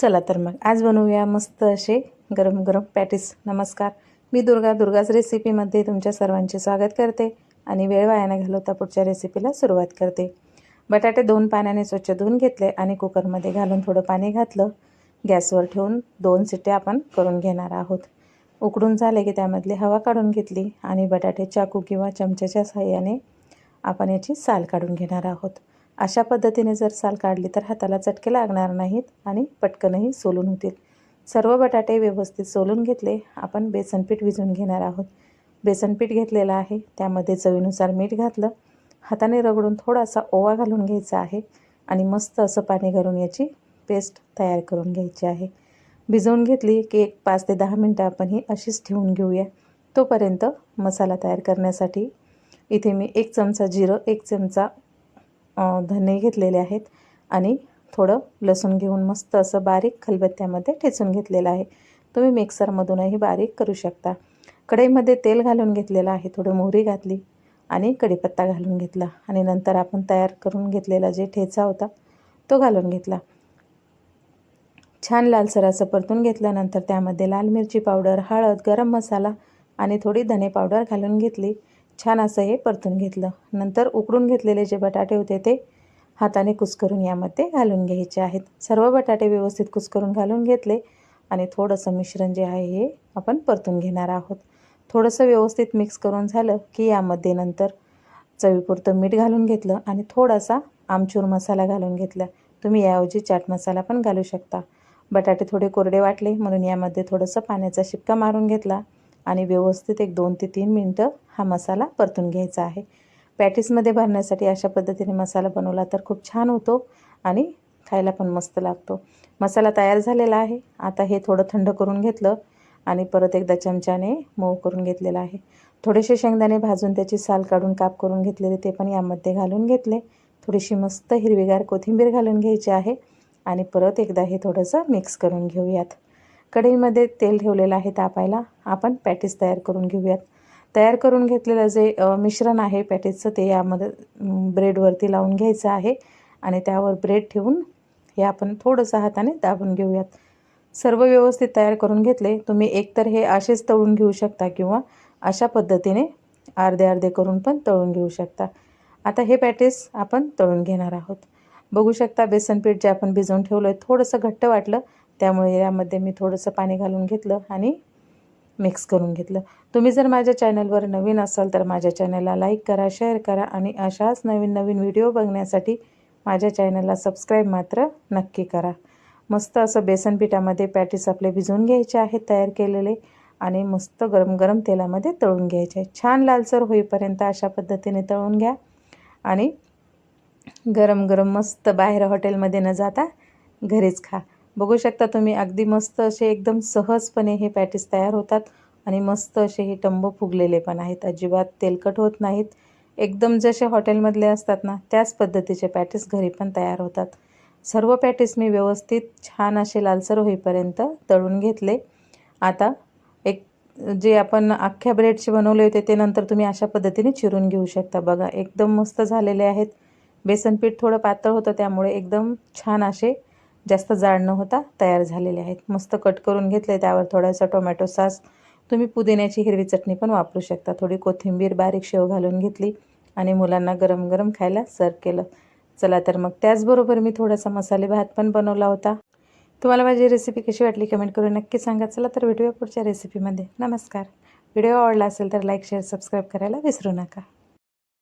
चला तर मग आज बनवूया मस्त असे गरम गरम पॅटीस. नमस्कार. मी दुर्गा दुर्गाच रेसिपीमध्ये तुमच्या सर्वांचे स्वागत करते आणि वेळ वाया घालवता पुढच्या रेसिपीला सुरुवात करते. बटाटे दोन पाण्याने स्वच्छ धुवून घेतले आणि कुकरमध्ये घालून थोडं पाणी घातलं. गॅसवर ठेवून दोन सिट्या आपण करून घेणार आहोत. उकडून झाले की त्यामधली हवा काढून घेतली आणि बटाटे चाकू किंवा चमच्याच्या साह्याने आपण याची साल काढून घेणार आहोत. अशा पद्धतीने जर साल काढली तर हाताला चटके लागणार नाहीत आणि पटकनही सोलून होतील. सर्व बटाटे व्यवस्थित सोलून घेतले. आपण बेसनपीठ विजून घेणार आहोत. बेसनपीठ घेतलेलं आहे. त्यामध्ये चवीनुसार मीठ घातलं. हाताने रगडून थोडासा ओवा घालून घ्यायचा आहे आणि मस्त असं पाणी घालून याची पेस्ट तयार करून घ्यायची आहे. भिजवून घेतली की एक पाच ते दहा मिनटं आपण ही अशीच ठेवून घेऊया. तोपर्यंत मसाला तयार करण्यासाठी इथे मी एक चमचा जिरं एक चमचा धने घेतलेले आहेत आणि थोडं लसूण घेऊन मस्त असं बारीक खलबत्त्यामध्ये ठेचून घेतलेलं आहे. तुम्ही मिक्सरमधूनही बारीक करू शकता. कढईमध्ये तेल घालून घेतलेलं आहे थोडं मोहरी घातली आणि कढीपत्ता घालून घेतला आणि नंतर आपण तयार करून घेतलेला जे ठेचा होता तो घालून घेतला. छान लालसर असं परतून घेतल्यानंतर त्यामध्ये लाल मिरची पावडर हळद गरम मसाला आणि थोडी धने पावडर घालून घेतली. छान असं हे परतून घेतलं. नंतर उकडून घेतलेले जे बटाटे होते ते हाताने कुस्करून यामध्ये घालून घ्यायचे आहेत. सर्व बटाटे व्यवस्थित कुस्करून घालून घेतले आणि थोडंसं मिश्रण जे आहे हे आपण परतून घेणार आहोत. थोडंसं व्यवस्थित मिक्स करून झालं की यामध्ये नंतर चवीपुरतं मीठ घालून घेतलं आणि थोडासा आमचूर मसाला घालून घेतला. तुम्ही याऐवजी चाट मसाला पण घालू शकता. बटाटे थोडे कोरडे वाटले म्हणून यामध्ये थोडंसं पाण्याचा शिपका मारून घेतला. आणि व्यवस्थित एक दोन ते तीन मिनटं हा मसाला परतून घ्यायचा आहे. पॅटीसमध्ये भरण्यासाठी अशा पद्धतीने मसाला बनवला तर खूप छान होतो आणि खायला पण मस्त लागतो. मसाला तयार झालेला आहे. आता हे थोडं थंड करून घेतलं आणि परत एकदा चमच्याने मऊ करून घेतलेलं आहे. थोडेसे शेंगदाणे भाजून त्याची साल काढून काप करून घेतलेले ते पण यामध्ये घालून घेतले. थोडीशी मस्त हिरवीगार कोथिंबीर घालून घ्यायची आहे आणि परत एकदा हे थोडंसं मिक्स करून घेऊयात. कढईमध्ये तेल ठेवलेलं आहे तापायला. आपण पॅटीस तयार करून घेऊयात. तयार करून घेतलेलं जे मिश्रण आहे पॅटीसचं ते यामध्ये ब्रेडवरती लावून घ्यायचं आहे. आणि त्यावर ब्रेड ठेवून हे आपण थोडंसं हाताने दाबून घेऊयात. सर्व व्यवस्थित तयार करून घेतले. तुम्ही एकतर हे असेच तळून घेऊ शकता किंवा अशा पद्धतीने अर्धे अर्धे करून पण तळून घेऊ शकता. आता हे पॅटीस आपण तळून घेणार आहोत. बघू शकता बेसन पीठ जे आपण भिजवून ठेवलं आहे थोडंसं घट्ट वाटलं त्यामुळे यामध्ये मी थोडंसं पाणी घालून घेतलं आणि मिक्स करून घेतलं. तुम्ही जर माझ्या चॅनलवर नवीन असाल तर माझ्या चॅनलला लाईक करा शेअर करा आणि अशाच नवीन नवीन व्हिडिओ बघण्यासाठी माझ्या चॅनलला सबस्क्राईब मात्र नक्की करा. मस्त असं बेसन पिठामध्ये पॅटीस आपले भिजवून घ्यायचे आहेत तयार केलेले आणि मस्त गरम गरम तेलामध्ये तळून घ्यायचे. छान लालसर होईपर्यंत अशा पद्धतीने तळून घ्या आणि गरम गरम मस्त बाहेर हॉटेलमध्ये न जाता घरीच खा. बघू शकता तुम्ही अगदी मस्त असे एकदम सहजपणे हे पॅटीस तयार होतात आणि मस्त असे हे टंब फुगलेले पण आहेत. अजिबात तेलकट होत नाहीत. एकदम जसे हॉटेलमधले असतात ना त्याच पद्धतीचे पॅटीस घरी पण तयार होतात. सर्व पॅटीस मी व्यवस्थित छान असे लालसर होईपर्यंत तळून घेतले. आता एक जे आपण अख्ख्या ब्रेडचे बनवले होते ते नंतर तुम्ही अशा पद्धतीने चिरून घेऊ शकता. बघा एकदम मस्त झालेले आहेत. बेसन पीठ थोडं पातळ होतं त्यामुळे एकदम छान असे जास्त जाड न होता तयार झालेले आहेत. मस्त कट करून घेतले त्यावर थोडासा टोमॅटो सॉस. तुम्ही पुदिन्याची हिरवी चटणी पण वापरू शकता. थोडी कोथिंबीर बारीक शेव घालून घेतली आणि मुलांना गरम गरम खायला सर्व केलं. चला तर मग त्याचबरोबर मी थोडासा मसाले भात पण बनवला होता. तुम्हाला माझी रेसिपी कशी वाटली कमेंट करून नक्की सांगा. चला तर भेटूया पुढच्या रेसिपीमध्ये नमस्कार. व्हिडिओ आवडला असेल तर लाईक शेअर सबस्क्राईब करायला विसरू नका.